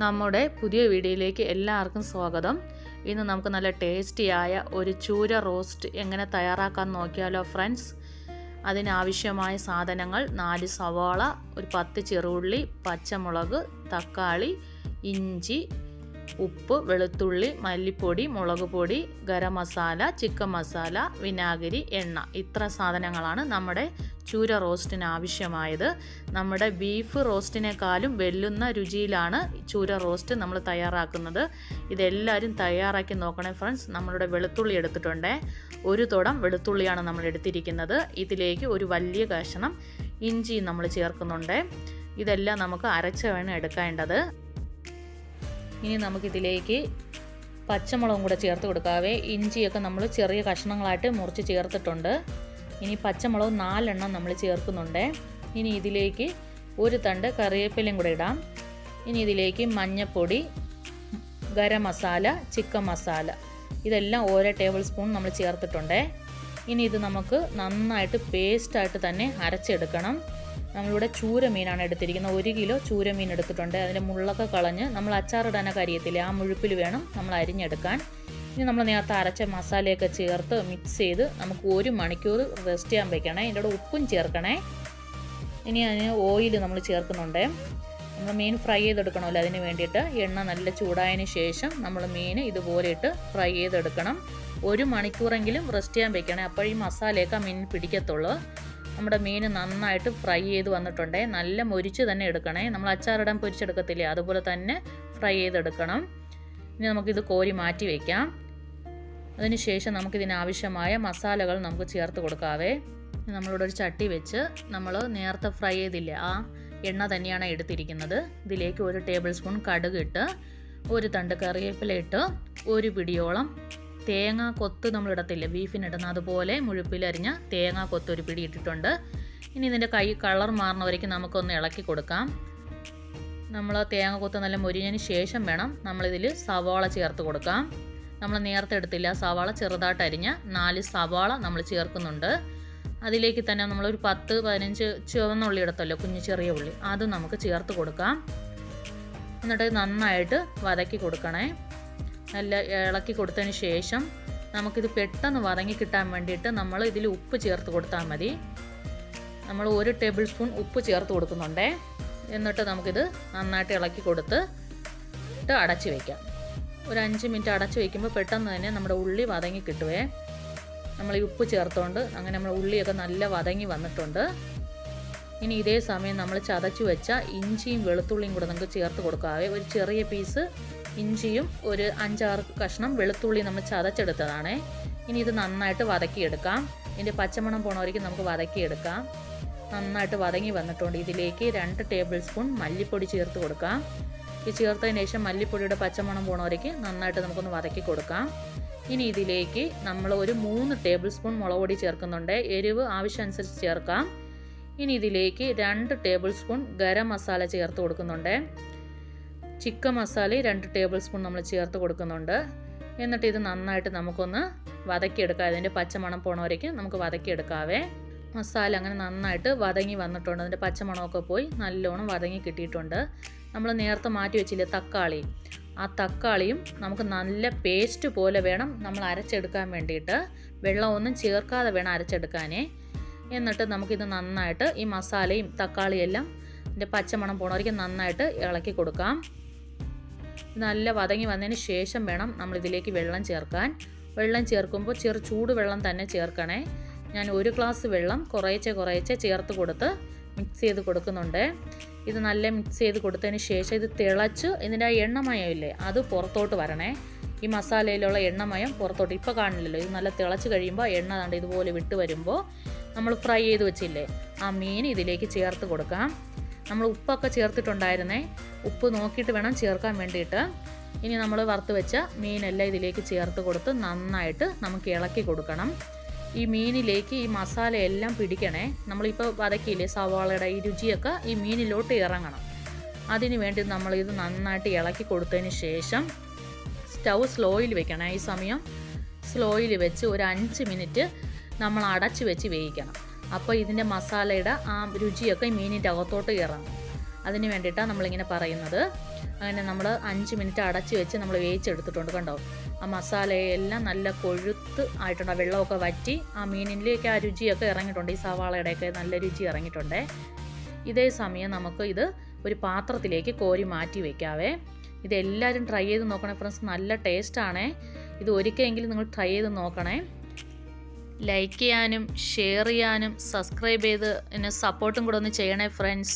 നമ്മുടെ പുതിയ വീഡിയോയിലേക്ക് എല്ലാവർക്കും സ്വാഗതം. ഇന്ന് നമുക്ക് നല്ല ടേസ്റ്റിയായ ഒരു ചൂര റോസ്റ്റ് എങ്ങനെ തയ്യാറാക്കാൻ നോക്കിയാലോ ഫ്രണ്ട്സ് അതിനാവശ്യമായ സാധനങ്ങൾ നാല് സവാള ഒരു പത്ത് ചെറുള്ളി പച്ചമുളക് തക്കാളി ഇഞ്ചി ഉപ്പ് വെളുത്തുള്ളി മല്ലിപ്പൊടി മുളക് പൊടി ഗരം മസാല ചിക്കൻ മസാല വിനാഗിരി എണ്ണ. ഇത്ര സാധനങ്ങളാണ് നമ്മുടെ ചൂര റോസ്റ്റിന് ആവശ്യമായത്. നമ്മുടെ ബീഫ് റോസ്റ്റിനേക്കാളും വെല്ലുന്ന രുചിയിലാണ് ചൂര റോസ്റ്റ് നമ്മൾ തയ്യാറാക്കുന്നത്. ഇതെല്ലാവരും തയ്യാറാക്കി നോക്കണേ ഫ്രണ്ട്സ് നമ്മളുടെ വെളുത്തുള്ളി എടുത്തിട്ടുണ്ട്. ഒരു തുടം വെളുത്തുള്ളിയാണ് നമ്മൾ എടുത്തിരിക്കുന്നത്. ഇതിലേക്ക് ഒരു വലിയ കഷണം ഇഞ്ചി നമ്മൾ ചേർക്കുന്നുണ്ട്. ഇതെല്ലാം നമുക്ക് അരച്ച വേണം എടുക്കേണ്ടത്. ഇനി നമുക്കിതിലേക്ക് പച്ചമുളകും കൂടെ ചേർത്ത് കൊടുക്കാവേ. ഇഞ്ചിയൊക്കെ നമ്മൾ ചെറിയ കഷ്ണങ്ങളായിട്ട് മുറിച്ച് ചേർത്തിട്ടുണ്ട്. ഇനി പച്ചമുളക് നാലെണ്ണം നമ്മൾ ചേർക്കുന്നുണ്ട്. ഇനി ഇതിലേക്ക് ഒരു തണ്ട് കറിവേപ്പിലയും കൂടെ ഇടാം. ഇനി ഇതിലേക്ക് മഞ്ഞൾപ്പൊടി ഗരം മസാല ചിക്കൻ മസാല. ഇതെല്ലാം ഓരോ ടേബിൾ സ്പൂൺ നമ്മൾ ചേർത്തിട്ടുണ്ട്. ഇനി ഇത് നമുക്ക് നന്നായിട്ട് പേസ്റ്റായിട്ട് തന്നെ അരച്ചെടുക്കണം. നമ്മളിവിടെ ചൂര മീനാണ് എടുത്തിരിക്കുന്നത്. ഒരു കിലോ ചൂര മീൻ എടുത്തിട്ടുണ്ട്. അതിന്റെ മുള്ളൊക്കെ കളഞ്ഞ് നമ്മൾ അച്ചാറിടാനൊക്കെ അറിയത്തില്ല? ആ മുഴുപ്പിൽ വേണം നമ്മൾ അരിഞ്ഞെടുക്കാൻ. ഇനി നമ്മൾ നേരത്തെ അരച്ച മസാലയൊക്കെ ചേർത്ത് മിക്സ് ചെയ്ത് നമുക്ക് ഒരു മണിക്കൂർ റെസ്റ്റ് ചെയ്യാൻ വയ്ക്കണേ ഇതിന്റെ കൂടെ ഉപ്പും ചേർക്കണേ. ഇനി അതിന് ഓയിൽ നമ്മൾ ചേർക്കുന്നുണ്ട്. നമ്മൾ മീൻ ഫ്രൈ ചെയ്തെടുക്കണമല്ലോ അതിന് വേണ്ടിയിട്ട്. എണ്ണ നല്ല ചൂടായതിന് ശേഷം നമ്മൾ മീൻ ഇതുപോലെ ഇട്ട് ഫ്രൈ ചെയ്തെടുക്കണം. ഒരു മണിക്കൂറെങ്കിലും റെസ്റ്റ് ചെയ്യാൻ വെക്കണേ. അപ്പോൾ ഈ മസാലയൊക്കെ മീൻ പിടിക്കത്തുള്ളൂ. നമ്മുടെ മീൻ നന്നായിട്ട് ഫ്രൈ ചെയ്ത് വന്നിട്ടുണ്ട്. നല്ല മൊരിച്ച് തന്നെ എടുക്കണേ. നമ്മൾ അച്ചാറിടാൻ പൊരിച്ചെടുക്കത്തില്ലേ? അതുപോലെ തന്നെ ഫ്രൈ ചെയ്തെടുക്കണം. ഇനി നമുക്കിത് കോരി മാറ്റി വയ്ക്കാം അതിനുശേഷം നമുക്കിതിനാവശ്യമായ മസാലകൾ നമുക്ക് ചേർത്ത് കൊടുക്കാവേ. നമ്മളിവിടെ ഒരു ചട്ടി വെച്ച് നമ്മൾ നേരത്തെ ഫ്രൈ ചെയ്തില്ല ആ എണ്ണ തന്നെയാണ് എടുത്തിരിക്കുന്നത്. ഇതിലേക്ക് ഒരു ടേബിൾ സ്പൂൺ കടുക് ഇട്ട് ഒരു തണ്ട് കറിവേപ്പില ഇട്ട് ഒരു പിടിയോളം തേങ്ങ കൊത്ത് നമ്മൾ ഇടത്തില്ലേ ബീഫിനിടുന്ന അതുപോലെ മുഴുപ്പിലരിഞ്ഞ തേങ്ങ കൊത്ത് ഒരു പിടി ഇട്ടിട്ടുണ്ട്. ഇനി ഇതിന്റെ കൈ കളർ മാറുന്നവരേക്ക് നമുക്കൊന്ന് ഇളക്കി കൊടുക്കാം. നമ്മൾ തേങ്ങ കൊത്ത് നല്ല മുരിഞ്ഞതിന് ശേഷം വേണം നമ്മളിതിൽ സവാള ചേർത്ത് കൊടുക്കാം. നമ്മൾ നേരത്തെ എടുത്തില്ല. സവാള ചെറുതായിട്ട് അരിഞ്ഞ നാല് സവാള നമ്മൾ ചേർക്കുന്നുണ്ട്. അതിലേക്ക് തന്നെ നമ്മളൊരു പത്ത് പതിനഞ്ച് ചുവന്ന ഉള്ളി എടുത്തല്ലോ കുഞ്ഞു ചെറിയ ഉള്ളി. അത് നമുക്ക് ചേർത്ത് കൊടുക്കാം. എന്നിട്ട് നന്നായിട്ട് വതക്കി കൊടുക്കണേ. നല്ല ഇളക്കി കൊടുത്തതിന് ശേഷം നമുക്കിത് പെട്ടെന്ന് വതങ്ങി കിട്ടാൻ വേണ്ടിയിട്ട് നമ്മൾ ഇതിൽ ഉപ്പ് ചേർത്ത് കൊടുത്താൽ മതി. നമ്മൾ ഒരു ടേബിൾ സ്പൂൺ ഉപ്പ് ചേർത്ത് കൊടുക്കുന്നുണ്ടേ. എന്നിട്ട് നമുക്കിത് നന്നായിട്ട് ഇളക്കി കൊടുത്ത് അടച്ച് വയ്ക്കാം ഒരു അഞ്ച് മിനിറ്റ് അടച്ച് വയ്ക്കുമ്പോൾ പെട്ടെന്ന് തന്നെ നമ്മുടെ ഉള്ളി വതങ്ങി കിട്ടുവേ. നമ്മൾ ഈ ഉപ്പ് ചേർത്തുകൊണ്ട് അങ്ങനെ നമ്മുടെ ഉള്ളിയൊക്കെ നല്ല വതങ്ങി വന്നിട്ടുണ്ട്. ഇനി ഇതേ സമയം നമ്മൾ ചതച്ച് വെച്ച ഇഞ്ചിയും വെളുത്തുള്ളിയും കൂടെ നമുക്ക് ചേർത്ത് കൊടുക്കാവേ. ഒരു ചെറിയ പീസ് ഇഞ്ചിയും ഒരു അഞ്ചാറ് കഷ്ണം വെളുത്തുള്ളി നമ്മൾ ചതച്ചെടുത്തതാണ്. ഇനി ഇത് നന്നായിട്ട് വതക്കിയെടുക്കാം. ഇതിന്റെ പച്ചമണം പോണവരേക്ക് നമുക്ക് വതക്കിയെടുക്കാം. നന്നായിട്ട് വതങ്ങി വന്നിട്ടുണ്ട്. ഇതിലേക്ക് രണ്ട് ടേബിൾ സ്പൂൺ മല്ലിപ്പൊടി ചേർത്ത് കൊടുക്കാം. ഈ ചേർത്തതിന് ശേഷം മല്ലിപ്പൊടിയുടെ പച്ചമണം പോണവരേക്ക് നന്നായിട്ട് നമുക്കൊന്ന് വതക്കി കൊടുക്കാം. ഇനി ഇതിലേക്ക് നമ്മൾ ഒരു മൂന്ന് ടേബിൾ സ്പൂൺ മുളക് പൊടി ചേർക്കുന്നുണ്ട്. എരിവ് ആവശ്യമനുസരിച്ച് ചേർക്കാം. ഇനി ഇതിലേക്ക് രണ്ട് ടേബിൾ സ്പൂൺ ഗരം മസാല ചേർത്ത് കൊടുക്കുന്നുണ്ട്. ചിക്കൻ മസാല രണ്ട് ടേബിൾ സ്പൂൺ നമ്മൾ ചേർത്ത് കൊടുക്കുന്നുണ്ട്. എന്നിട്ട് ഇത് നന്നായിട്ട് നമുക്കൊന്ന് വതക്കിയെടുക്കാം. അതിന്റെ പച്ചമണം പോണവരേക്ക് നമുക്ക് വതക്കിയെടുക്കാവേ. മസാല അങ്ങനെ നന്നായിട്ട് വതങ്ങി വന്നിട്ടുണ്ട്. അതിന്റെ പച്ചമണമൊക്കെ പോയി നല്ലോണം വതങ്ങി കിട്ടിയിട്ടുണ്ട്. നമ്മൾ നേരത്തെ മാറ്റി വെച്ചില്ലേ തക്കാളി? ആ തക്കാളിയും നമുക്ക് നല്ല പേസ്റ്റ് പോലെ വേണം നമ്മൾ അരച്ചെടുക്കാൻ വേണ്ടിയിട്ട്. വെള്ളമൊന്നും ചേർക്കാതെ വേണം അരച്ചെടുക്കാനേ. എന്നിട്ട് നമുക്കിത് നന്നായിട്ട് ഈ മസാലയും തക്കാളിയും എല്ലാം ഇതിന്റെ പച്ചമണം പോണവർക്ക് നന്നായിട്ട് ഇളക്കി കൊടുക്കാം. നല്ല വതങ്ങി വന്നതിന് ശേഷം വേണം നമ്മളിതിലേക്ക് വെള്ളം ചേർക്കാൻ. വെള്ളം ചേർക്കുമ്പോൾ ചെറു ചൂട് വെള്ളം തന്നെ ചേർക്കണേ. ഞാൻ ഒരു ഗ്ലാസ് വെള്ളം കുറേച്ചെ കുറേച്ചെ ചേർത്ത് കൊടുത്ത് മിക്സ് ചെയ്ത് കൊടുക്കുന്നുണ്ട്. ഇത് നല്ല മിക്സ് ചെയ്ത് കൊടുത്തതിന് ശേഷം ഇത് തിളച്ച് ഇതിന്റെ ആ എണ്ണമയം ഇല്ലേ അത് പുറത്തോട്ട് വരണേ. ഈ മസാലയിലുള്ള എണ്ണമയം പുറത്തോട്ട് ഇപ്പോൾ കാണില്ലല്ലോ ഇത് നല്ല തിളച്ച് കഴിയുമ്പോൾ എണ്ണ കണ്ട് ഇതുപോലെ വിട്ട് വരുമ്പോൾ നമ്മൾ ഫ്രൈ ചെയ്ത് വെച്ചില്ലേ ആ മീൻ ഇതിലേക്ക് ചേർത്ത് കൊടുക്കാം. നമ്മൾ ഉപ്പൊക്കെ ചേർത്തിട്ടുണ്ടായിരുന്നേ ഉപ്പ് നോക്കിയിട്ട് വേണം ചേർക്കാൻ വേണ്ടിയിട്ട്. ഇനി നമ്മൾ വറുത്ത് വെച്ച മീനെല്ലാം ഇതിലേക്ക് ചേർത്ത് കൊടുത്ത് നന്നായിട്ട് നമുക്ക് ഇളക്കി കൊടുക്കണം. ഈ മീനിലേക്ക് ഈ മസാല എല്ലാം പിടിക്കണേ. നമ്മളിപ്പോൾ വതക്കിയില്ലേ സവാളയുടെ ഈ രുചിയൊക്കെ ഈ മീനിലോട്ട് ഇറങ്ങണം. അതിന് വേണ്ടി നമ്മളിത് നന്നായിട്ട് ഇളക്കി കൊടുത്തതിന് ശേഷം സ്റ്റൗ സ്ലോയിൽ വെക്കണം. ഈ സമയം സ്ലോയിൽ വെച്ച് ഒരു അഞ്ച് മിനിറ്റ് നമ്മൾ അടച്ച് വെച്ച് വേവിക്കണം. അപ്പോൾ ഇതിന്റെ മസാലയുടെ ആ രുചിയൊക്കെ മീനിന്റെ അകത്തോട്ട് ഇറങ്ങും. അതിന് വേണ്ടിയിട്ടാണ് നമ്മളിങ്ങനെ പറയുന്നത്. അങ്ങനെ നമ്മൾ അഞ്ച് മിനിറ്റ് അടച്ച് വെച്ച് നമ്മൾ വേവിച്ചെടുത്തിട്ടുണ്ട് കണ്ടോ? ആ മസാലയെല്ലാം നല്ല കൊഴുത്ത് ആയിട്ടുണ്ട്. ആ വെള്ളമൊക്കെ വറ്റി ആ മീനിലേക്ക് ആ രുചിയൊക്കെ ഇറങ്ങിയിട്ടുണ്ട്. ഈ സവാളയുടെയൊക്കെ നല്ല രുചി ഇറങ്ങിയിട്ടുണ്ട്. ഇതേ സമയം നമുക്ക് ഇത് ഒരു പാത്രത്തിലേക്ക് കോരി മാറ്റി വയ്ക്കാവേ ഇതെല്ലാവരും ട്രൈ ചെയ്ത് നോക്കണേ ഫ്രണ്ട്സ്. നല്ല ടേസ്റ്റാണേ ഇത് ഒരിക്കലെങ്കിലും നിങ്ങൾ ട്രൈ ചെയ്ത് നോക്കണേ. ലൈക്ക് ചെയ്യാനും ഷെയർ ചെയ്യാനും സബ്സ്ക്രൈബ് ചെയ്ത് എന്നെ സപ്പോർട്ടും കൂടെ ഒന്ന് ചെയ്യണേ ഫ്രണ്ട്സ്.